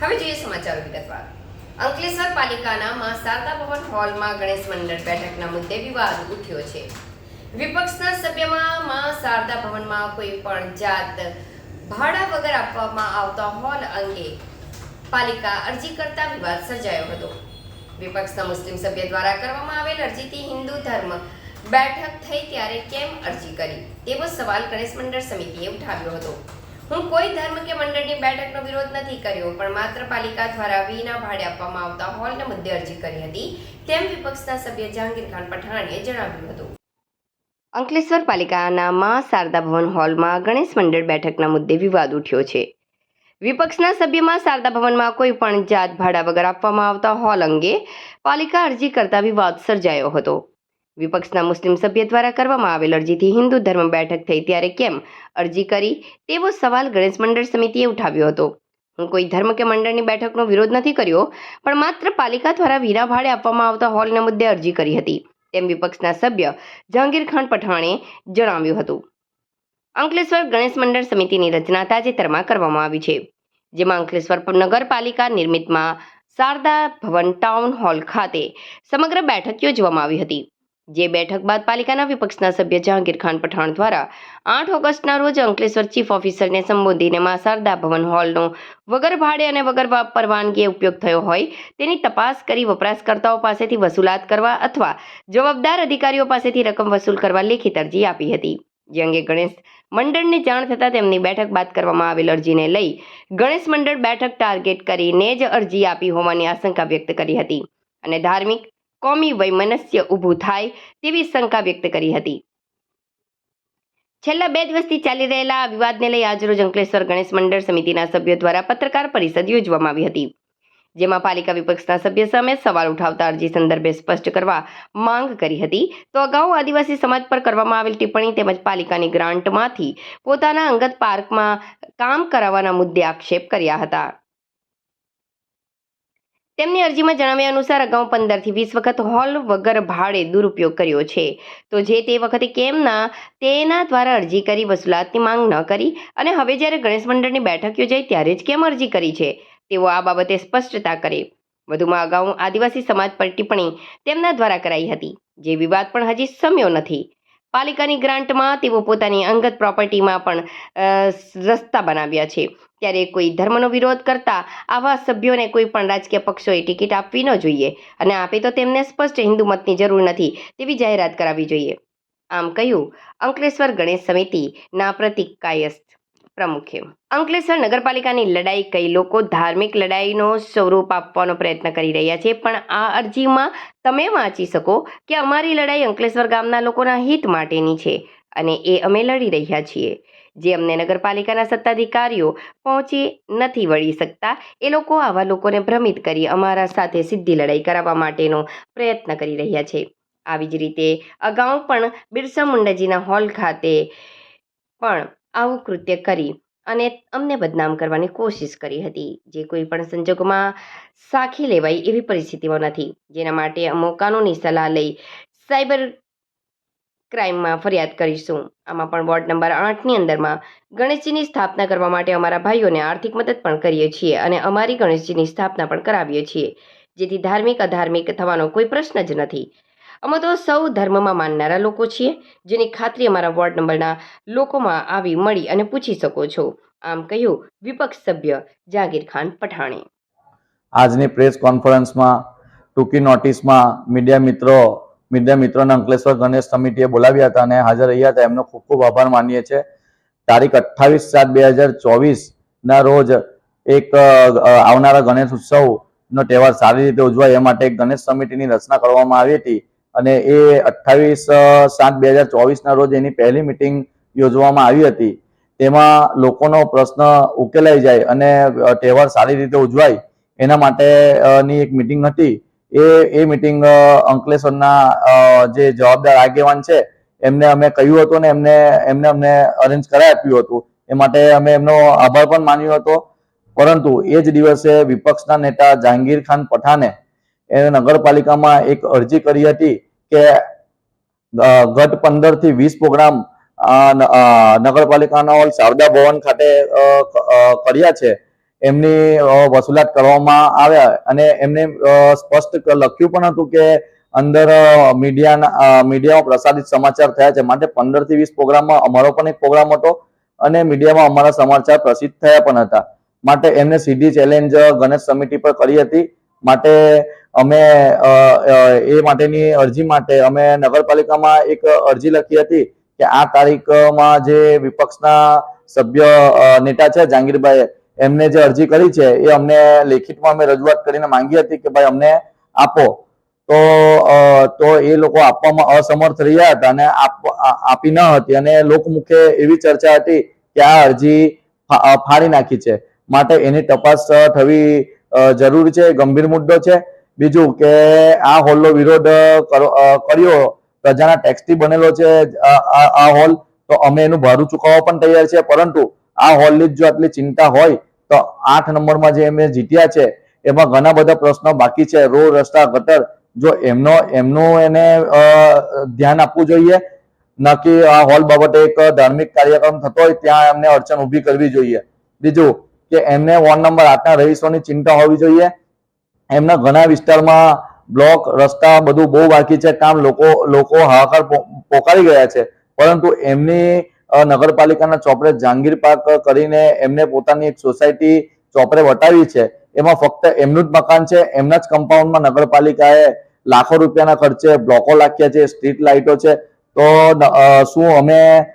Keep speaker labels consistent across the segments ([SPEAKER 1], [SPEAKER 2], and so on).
[SPEAKER 1] હવે જોઈએ સમાચારો વિગતવાર. અંકલેશ્વર પાલિકાના માં શારદા ભવન હોલમાં ગણેશ મંડળ બેઠકના મુદ્દે વિવાદ ઉઠ્યો છે. વિપક્ષના સભ્યમાં માં શારદા ભવનમાં કોઈ પણ જાત ભાડા વગર આપવામાં આવતા હોલ અંગે પાલિકા અરજી કરતા વિવાદ સર્જાયો હતો. વિપક્ષના મુસ્લિમ સભ્ય દ્વારા કરવામાં આવેલ અરજીથી હિન્દુ ધર્મ બેઠક થઈ ત્યારે કેમ અરજી કરી? તેવો સવાલ ગણેશ મંડળ સમિતિએ ઉઠાવ્યો હતો. હું કોઈ ધર્મ કે મંડળની બેઠકનો વિરોધ નથી કર્યો, પણ માત્ર પાલિકા દ્વારા વિના ભાડે આપવામાં આવતા હોલને મુદ્દે અરજી કરી હતી. તેમ વિપક્ષના સભ્ય જહાંગીર ખાન પઠાણીએ જણાવ્યું હતું. અંકલેશ્વર પાલિકાના મા શારદા ભવન હોલમાં ગણેશ મંડળ બેઠકના મુદ્દે વિવાદ ઉઠ્યો છે. વિપક્ષના સભ્યમાં શારદા ભવનમાં કોઈ પણ જાત ભાડા વગર આપવામાં આવતા હોલ અંગે પાલિકા અરજી કરતા વિવાદ સર્જાયો હતો. વિપક્ષના મુસ્લિમ સભ્ય દ્વારા કરવામાં આવેલ અરજીથી હિન્દુ ધર્મ બેઠક થઈ ત્યારે કેમ અરજી કરી તેવો સવાલ ગણેશ મંડળ સમિતિએ ઉઠાવ્યો હતો. હું કોઈ ધર્મ કે મંડળની બેઠકનો વિરોધ નથી કર્યો, પણ માત્ર પાલિકા દ્વારા વિના ભાડે આપવામાં આવતા હોલના મુદ્દે અરજી કરી હતી, તેમ વિપક્ષના સભ્ય જહાંગીર ખાન પઠાણે જણાવ્યું હતું. અંકલેશ્વર ગણેશ મંડળ સમિતિની રચના તાજેતરમાં કરવામાં આવી છે, જેમાં અંકલેશ્વર નગરપાલિકા નિર્મિતમાં શારદા ભવન ટાઉન હોલ ખાતે સમગ્ર બેઠક યોજવામાં આવી હતી. જે બેઠક બાદ પાલિકાના વિપક્ષના સભ્ય જહાંગીર ખાન પઠાણ દ્વારા આઠ ઓગસ્ટના રોજ અંકલેશ્વર ચીફ ઓફિસરને સંબોધીને માં શારદા ભવન હોલનો વગર ભાડે અને વગર પરવાનગીએ ઉપયોગ થયો હોય તેની તપાસ કરી વપરાશકર્તાઓ પાસેથી વસૂલાત કરવા અથવા જવાબદાર અધિકારીઓ પાસેથી રકમ વસૂલ કરવા લેખિત અરજી આપી હતી. જે અંગે ગણેશ મંડળને જાણ થતાં તેમની બેઠક બાદ કરવામાં આવેલ અરજીને લઈ ગણેશ મંડળ બેઠક ટાર્ગેટ કરીને જ અરજી આપી હોવાની આશંકા વ્યક્ત કરી હતી અને ધાર્મિક કોમી વૈમનસ્ય ઊભું થાય તેવી શંકા વ્યક્ત કરી હતી. છેલ્લા બે દિવસથી ચાલી રહેલા આ વિવાદને લઈ આજરોજ અંકલેશ્વર ગણેશ મંડળ સમિતિના સભ્યો દ્વારા પત્રકાર પરિષદ યોજવામાં આવી હતી. જેમાં પાલિકા વિપક્ષના સભ્ય સામે સવાલ ઉઠાવતા અરજી સંદર્ભે સ્પષ્ટ કરવા માંગ કરી હતી. તો અગાઉ આદિવાસી સમાજ પર કરવામાં આવેલ ટિપ્પણી તેમજ પાલિકાની ગ્રાન્ટમાંથી પોતાના અંગત પાર્કમાં કામ કરાવવાના મુદ્દે આક્ષેપ કર્યા હતા. તેમની અરજીમાં જણાવ્યા અનુસાર અગાઉ પંદરથી વીસ વખત હોલ વગર ભાડે દુરુપયોગ કર્યો છે. તો જે તે વખતે કેમ ના તેના દ્વારા અરજી કરી વસૂલાતની માંગ ન કરી અને હવે જ્યારે ગણેશ મંડળની બેઠક યોજાઈ ત્યારે જ કેમ અરજી કરી છે? તેઓ આ બાબતે સ્પષ્ટતા કરે. વધુમાં અગાઉ આદિવાસી સમાજ પર ટિપ્પણી તેમના દ્વારા કરાઈ હતી. જે વિવાદ પણ હજી સમ્યો નથી. પાલિકાની ગ્રાન્ટમાં તેઓ પોતાની અંગત પ્રોપર્ટીમાં પણ રસ્તા બનાવ્યા છે. ત્યારે કોઈ ધર્મનો વિરોધ કરતા આવા સભ્યોને કોઈ પણ રાજકીય પક્ષોએ ટિકિટ આપવી ન જોઈએ અને આપે તો તેમને સ્પષ્ટ હિન્દુ મતની જરૂર નથી તેવી જાહેરાત કરાવવી જોઈએ. આમ કહ્યું, અંકલેશ્વર ગણેશ સમિતિના પ્રતિક કાયસ્થ પ્રમુખે. અંકલેશ્વર નગરપાલિકાની લડાઈ કઈ લોકો ધાર્મિક લડાઈનો સ્વરૂપ આપવાનો પ્રયત્ન કરી રહ્યા છે, પણ આ અરજીમાં તમે વાંચી શકો કે અમારી લડાઈ અંકલેશ્વર ગામના લોકોના હિત માટેની છે અને એ અમે લડી રહ્યા છીએ. જે અમને નગરપાલિકાના સત્તાધિકારીઓ પહોંચી નથી વળી શકતા, એ લોકો આવા લોકોને ભ્રમિત કરી અમારા સાથે સીધી લડાઈ કરાવવા માટેનો પ્રયત્ન કરી રહ્યા છે. આવી જ રીતે અગાઉ પણ બિરસા મુંડાજીના હોલ ખાતે પણ આવું કૃત્ય કરી અને અમને બદનામ કરવાની કોશિશ કરી હતી. જે કોઈ પણ સંજોગોમાં સાખી લેવાય એવી પરિસ્થિતિમાં નથી. જેના માટે અમો કાનૂની સલાહ લઈ સાયબર ક્રાઇમમાં ફરિયાદ કરીશું. આમાં પણ વોર્ડ નંબર આઠની અંદરમાં ગણેશજીની સ્થાપના કરવા માટે અમારા ભાઈઓને આર્થિક મદદ પણ કરીએ છીએ અને અમારી ગણેશજીની સ્થાપના પણ કરાવીએ છીએ. જેથી ધાર્મિક અધાર્મિક થવાનો કોઈ પ્રશ્ન જ નથી. અમે તો સૌ ધર્મમાં માનનારા લોકો છીએ, જેની ખાતરી અમારા વોર્ડ નંબરના લોકોમાં આવી મળી અને પૂછી શકો છો. આમ કહ્યું વિપક્ષ સભ્ય જાગીર ખાન પઠાણી.
[SPEAKER 2] આજની પ્રેસ કોન્ફરન્સમાં, ટૂંકી નોટિસમાં મીડિયા મિત્રો, મીડિયા મિત્રોને અંકલેશ્વર ગણેશ સમિતિએ બોલાવ્યા હતા અને હાજર રહ્યા હતા. એમનો ખૂબ ખૂબ આભાર માનીએ છીએ. તારીખ અઠ્ઠાવીસ સાત બે હજાર ચોવીસના રોજ એક આવનારા ગણેશ ઉત્સવનો તહેવાર સારી રીતે ઉજવાય એ માટે એક ગણેશ સમિતિની રચના કરવામાં આવી હતી. અને એ અઠ્ઠાવીસ સાત બે હજાર ચોવીસના રોજ એની પહેલી મિટિંગ યોજવામાં આવી હતી. તેમાં લોકોનો પ્રશ્ન ઉકેલાઈ જાય અને તહેવાર સારી રીતે ઉજવાય એના માટેની એક મિટિંગ હતી. એ એ મિટિંગ અંકલેશ્વરના જે જવાબદાર આગેવાન છે, એમને અમે કહ્યું હતું ને એમને એમને અમને અરેન્જ કરાવી આપ્યું હતું. એ માટે અમે એમનો આભાર પણ માન્યો હતો. પરંતુ એ જ દિવસે વિપક્ષના નેતા જહાંગીર ખાન પઠાને એને નગરપાલિકામાં એક અરજી કરી હતી કે ગત પંદરથી વીસ પ્રોગ્રામ નગરપાલિકાના હોલ શારદા ભવન ખાતે કર્યા છે. એમની વસૂલાત કરવામાં આવ્યા અને એમને સ્પષ્ટ લખ્યું પણ હતું કે, અંદર મીડિયાના મીડિયામાં પ્રસારિત સમાચાર થયા છે. માટે પંદરથી વીસ પ્રોગ્રામમાં અમારો પણ એક પ્રોગ્રામ હતો અને મીડિયામાં અમારા સમાચાર પ્રસિદ્ધ થયા પણ હતા. માટે એમને સીધી ચેલેન્જ ગણેશ સમિતિ પર કરી હતી. માટે અમે એ માટેની અરજી માટે અમે નગરપાલિકામાં એક અરજી લખી હતી કે આ તારીખમાં જે વિપક્ષના સભ્ય નેતા છે જહાંગીરભાઈ એમને જે અરજી કરી છે એ અમને લેખિતમાં અમે રજૂઆત કરીને માંગી હતી કે ભાઈ અમને આપો. તો તો એ લોકો આપવામાં અસમર્થ રહ્યા હતા અને આપ- ન હતી અને લોકમુખે એવી ચર્ચા હતી કે આ અરજી ફાડી નાખી છે. માટે એની તપાસ થવી જરૂરી છે, ગંભીર મુદ્દો છે. બીજું કે આ હોલનો વિરોધ કરો- કર્યો, પ્રજાના ટેક્સથી બનેલો છે આ- હોલ, તો અમે એનું ભાડું ચૂકવવા પણ તૈયાર છે. પરંતુ આ હોલની જ આટલી ચિંતા હોય, તો આઠ નંબરમાં જે અમે જીત્યા છે, એમાં ઘણા બધા પ્રશ્નો બાકી છે. રોડ રસ્તા, ગટર, જો એમનો, એમનું એને ધ્યાન આપવું જોઈએ નક્કી આ હોલ બાબતે એક ધાર્મિક કાર્યક્રમ થતો હોય, ત્યાં એમને અડચણ ઊભી કરવી જોઈએ. બીજું કે એમને વોર્ડ નંબર આઠના રહીશોની ચિંતા હોવી જોઈએ. એમના ઘણા વિસ્તારમાં બ્લોક રસ્તા બધું બહુ બાકી છે. કામ લોકો લોકો હાહાકાર પોકારી ગયા છે. પરંતુ એમની નગરપાલિકાના ચોપડે જહાંગીર પાર્ક કરીને એમને પોતાની એક સોસાયટી ચોપડે વટાવી છે. એમાં ફક્ત એમનું જ મકાન છે. એમના જ કમ્પાઉન્ડમાં નગરપાલિકાએ લાખો રૂપિયાના ખર્ચે બ્લોકો લાખ્યા છે સ્ટ્રીટ લાઇટો છે. તો શું અમે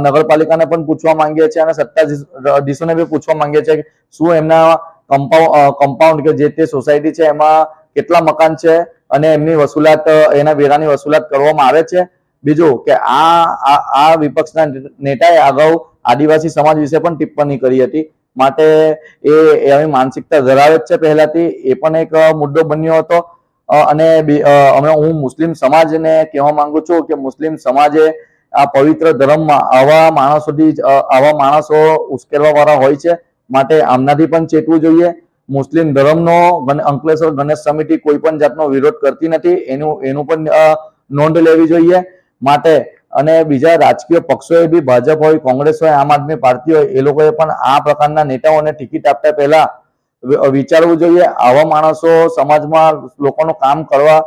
[SPEAKER 2] નગરપાલિકાને પણ પૂછવા માંગીએ છીએ અને સત્તાધીશોને બી પૂછવા માંગીએ છીએ કે શું એમના કમ્પાઉન્ડ કમ્પાઉન્ડ કે જે તે સોસાયટી છે એમાં કેટલા મકાન છે અને એમની વસૂલાત એના વેરાની વસૂલાત કરવામાં આવે છે. બીજું કે આ, આ- વિપક્ષના નેતાએ અગાઉ આદિવાસી સમાજ વિશે પણ ટિપ્પણી કરી હતી. માટે એ એવી માનસિકતા ધરાવે જ છે પહેલાથી. એ પણ એક મુદ્દો બન્યો હતો. અને હમણાં હું મુસ્લિમ સમાજને કહેવા માંગુ છું કે મુસ્લિમ સમાજે આ પવિત્ર ધર્મમાં આવા માણસોથી આવા માણસો ઉશ્કેરવા વાળા હોય છે માટે આમનાથી પણ ચેતવું જોઈએ. મુસ્લિમ ધર્મનો અંકલેશ્વર ગણેશ સમિતિ કોઈ પણ જાતનો વિરોધ કરતી નથી. એનું એનું પણ નોંધ લેવી જોઈએ માટે. અને બીજા રાજકીય પક્ષોએ બી ભાજપ હોય, કોંગ્રેસ હોય, આમ આદમી પાર્ટી હોય, એ લોકોએ પણ આ પ્રકારના નેતાઓને ટિકિટ આપતા પહેલા વિચારવું જોઈએ, આવા માણસો સમાજમાં લોકોનું કામ કરવા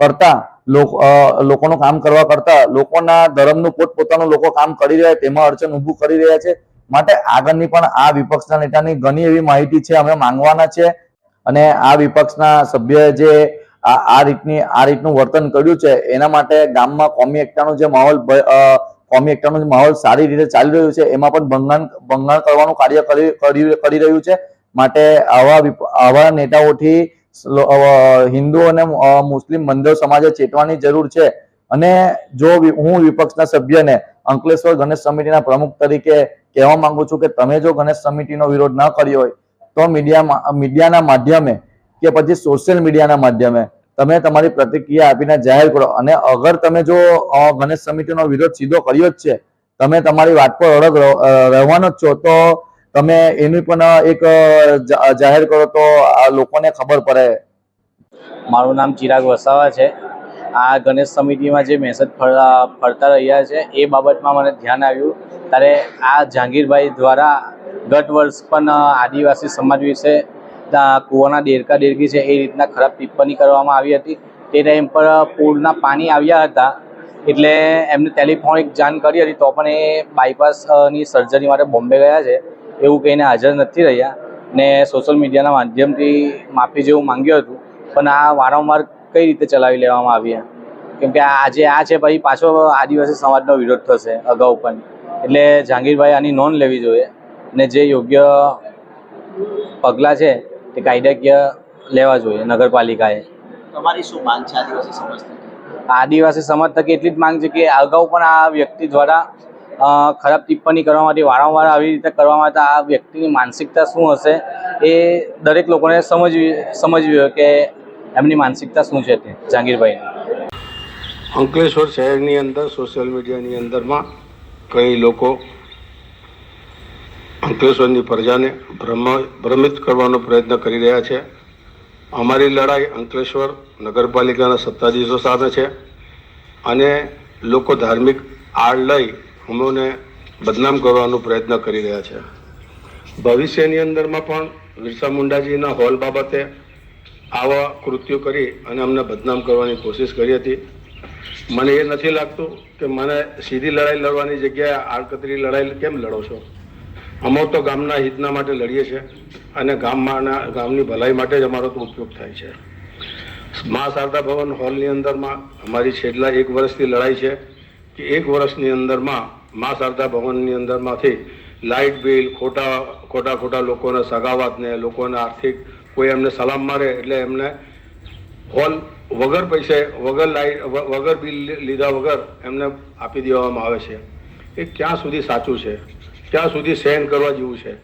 [SPEAKER 2] કરતા લોકોનું કામ કરવા કરતા, લોકોના ધર્મનું પોતપોતાનું લોકો કામ કરી રહ્યા તેમાં અડચણ ઊભું કરી રહ્યા છે, માટે આગળની પણ આ વિપક્ષના નેતાની ઘણી એવી માહિતી છે, અમે માંગવાના છે, અને આ વિપક્ષના સભ્ય જે આ રીતની, આ રીતનું વર્તન કર્યું છે, એના માટે ગામમાં કોમી એકતાનો જે માહોલ કોમી એકતાનો માહોલ સારી રીતે ચાલી રહ્યું છે, એમાં પણ ભંગાણ ભંગાણ કરવાનું કાર્ય કરી કરી કરી રહ્યું છે માટે આવા આવા નેતાઓથી હિન્દુ અને મુસ્લિમ મંદિર સમાજે ચેતવાની જરૂર છે. અને જો હું વિપક્ષના સભ્યને અંકલેશ્વર ગણેશ સમિતિના પ્રમુખ તરીકે કહેવા માંગુ છું કે તમે જો ગણેશ સમિતિનો વિરોધ ન કર્યો હોય, તો મીડિયામાં મીડિયાના માધ્યમે કે પછી સોશિયલ મીડિયાના માધ્યમે તમે તમારી પ્રતિક્રિયા આપીને જાહેર કરો. અને અગર તમે જો ગણેશ સમિતિનો વિરોધ સીધો કર્યો જ છે, તમે તમારી વાત પર અડગ રહો- રહેવાનો જ છો, તો તમે એની પણ એક જાહેર કરો તો આ લોકોને ખબર પડે.
[SPEAKER 3] મારું નામ ચિરાગ વસાવા છે. આ ગણેશ સમિતિમાં જે મેસેજ ફર- ફરતા રહ્યા છે, એ બાબતમાં મને ધ્યાન આવ્યું. ત્યારે આ જહાંગીરભાઈ દ્વારા ગત વર્ષ પણ આદિવાસી સમાજ વિશે કૂવાના દેરકા દેરકી છે, એ રીતના ખરાબ ટિપ્પણી કરવામાં આવી હતી. તે ટાઈમ પર પૂરના પાણી આવ્યા હતા. એટલે એમને ટેલિફોનિક જાણ કરી હતી, તો પણ એ બાયપાસની સર્જરી માટે બોમ્બે ગયા છે. એવું કહીને હાજર નથી રહ્યા. ને સોશિયલ મીડિયાના માધ્યમથી માફી જેવું માંગ્યું હતું. પણ આ વારંવાર કઈ રીતે ચલાવી લેવામાં આવ્યા કેમ કે આજે આ છે પછી પાછો આદિવાસી સમાજનો વિરોધ થશે અગાઉ પણ. એટલે જહાંગીરભાઈ આની નોંધ લેવી જોઈએ. ને જે યોગ્ય પગલાં છે તે કાયદાકીય લેવા જોઈએ નગરપાલિકાએ.
[SPEAKER 4] તમારી શું માંગ છે આદિવાસી સમાજ?
[SPEAKER 3] આદિવાસી સમાજ તકે એટલી જ માંગ છે કે અગાઉ પણ આ વ્યક્તિ દ્વારા ખરાબ ટિપ્પણી કરવા માટે, વારંવાર આવી રીતે કરવા માટે આ વ્યક્તિની માનસિકતા શું હશે એ દરેક લોકોને સમજવી સમજવી કે એમની માનસિકતા શું છે તે જહાંગીરભાઈની
[SPEAKER 5] અંકલેશ્વર શહેરની અંદર સોશિયલ મીડિયાની અંદરમાં કઈ લોકો અંકલેશ્વરની પ્રજાને ભ્રમ, ભ્રમિત કરવાનો પ્રયત્ન કરી રહ્યા છે? અમારી લડાઈ અંકલેશ્વર નગરપાલિકાના સત્તાધીશો સાથે છે અને લોકો ધાર્મિક આડ લઈ અમોને બદનામ કરવાનો પ્રયત્ન કરી રહ્યા છે. ભવિષ્યની અંદરમાં પણ બિરસા મુંડાજીના હોલ બાબતે આવા કૃત્યો કરી અને અમને બદનામ કરવાની કોશિશ કરી હતી. મને એ નથી લાગતું કે મને સીધી લડાઈ લડવાની જગ્યાએ આડકતરી લડાઈ કેમ લડો છો? અમે તો ગામના હિતના માટે લડીએ છીએ અને ગામમાં ગામની ભલાઈ માટે જ અમારો તો ઉપયોગ થાય છે. મા શારદા ભવન હોલની અંદરમાં અમારી છેલ્લા એક વર્ષથી લડાઈ છે કે એક વર્ષની અંદરમાં મા શારદા ભવનની અંદરમાંથી લાઇટ બિલ, ખોટા ખોટા ખોટા લોકોને સગાવાતને, લોકોને આર્થિક, કોઈ એમને સલામ મારે એટલે એમને હોલ વગર પૈસે, વગર લાઇટ વગર બિલ લીધા વગર એમને આપી દેવામાં આવે છે. એ ક્યાં સુધી સાચું છે? ક્યાં સુધી સહન કરવા જેવું છે?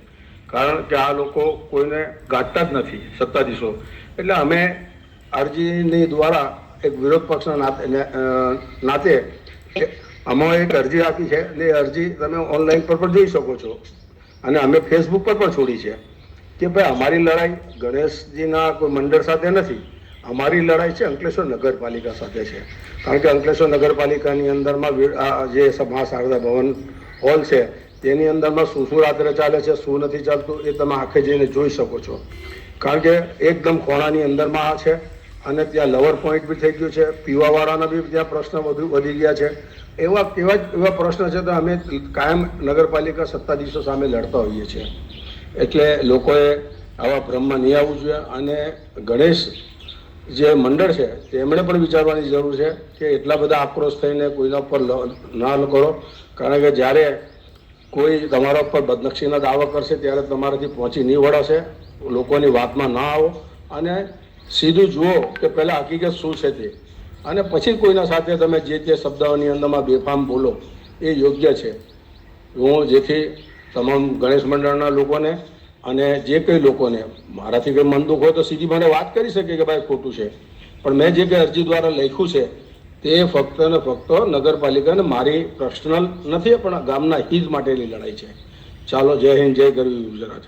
[SPEAKER 5] કારણ કે આ લોકો કોઈને ગાંઠતા જ નથી, સત્તાધીશો. એટલે અમે અરજીની દ્વારા એક વિરોધ પક્ષના નાતે નાતે અમે એક અરજી આપી છે. એટલે એ અરજી તમે ઓનલાઈન પર પણ જોઈ શકો છો. અને અમે ફેસબુક પર પણ છોડી છે કે ભાઈ અમારી લડાઈ ગણેશજીના કોઈ મંડળ સાથે નથી. અમારી લડાઈ છે અંકલેશ્વર નગરપાલિકા સાથે છે. કારણ કે અંકલેશ્વર નગરપાલિકાની અંદરમાં જે મા શારદા ભવન હોલ છે, તેની અંદરમાં શું શું રાત્રે ચાલે છે, શું નથી ચાલતું, એ તમે આંખે જઈને જોઈ શકો છો. કારણ કે એકદમ ખોણાની અંદરમાં આ છે અને ત્યાં લવર પોઈન્ટ બી થઈ ગયું છે. પીવાવાળાના બી ત્યાં પ્રશ્ન વધુ વધી ગયા છે. એવા એવા એવા પ્રશ્ન છે તો અમે કાયમ નગરપાલિકા સત્તાધીશો સામે લડતા હોઈએ છીએ. એટલે લોકોએ આવા ભ્રમમાં નહીં આવવું જોઈએ અને ગણેશ જે મંડળ છે તેમણે પણ વિચારવાની જરૂર છે કે એટલા બધા આક્રોશ થઈને કોઈના ઉપર ના કરો કારણ કે જ્યારે કોઈ તમારા ઉપર બદનક્ષીના દાવા કરશે ત્યારે તમારાથી પહોંચી નહીં વળાશે. લોકોની વાતમાં ના આવો. અને સીધું જુઓ કે પહેલાં હકીકત શું છે તે. અને પછી કોઈના સાથે તમે જે તે શબ્દોની અંદરમાં બેફામ બોલો, એ યોગ્ય છે. હું જેથી તમામ ગણેશ મંડળના લોકોને અને જે કંઈ લોકોને, મારાથી કંઈ મન દુઃખ હોય તો સીધી મને વાત કરી શકે કે ભાઈ ખોટું છે. પણ મેં જે કંઈ અરજી દ્વારા લખ્યું છે, તે ફક્ત ને ફક્ત નગરપાલિકાને મારી પર્સનલ નથી, પણ ગામના હિત માટેની લડાઈ છે. ચાલો જય હિન્દ, જય ગરવી ગુજરાત.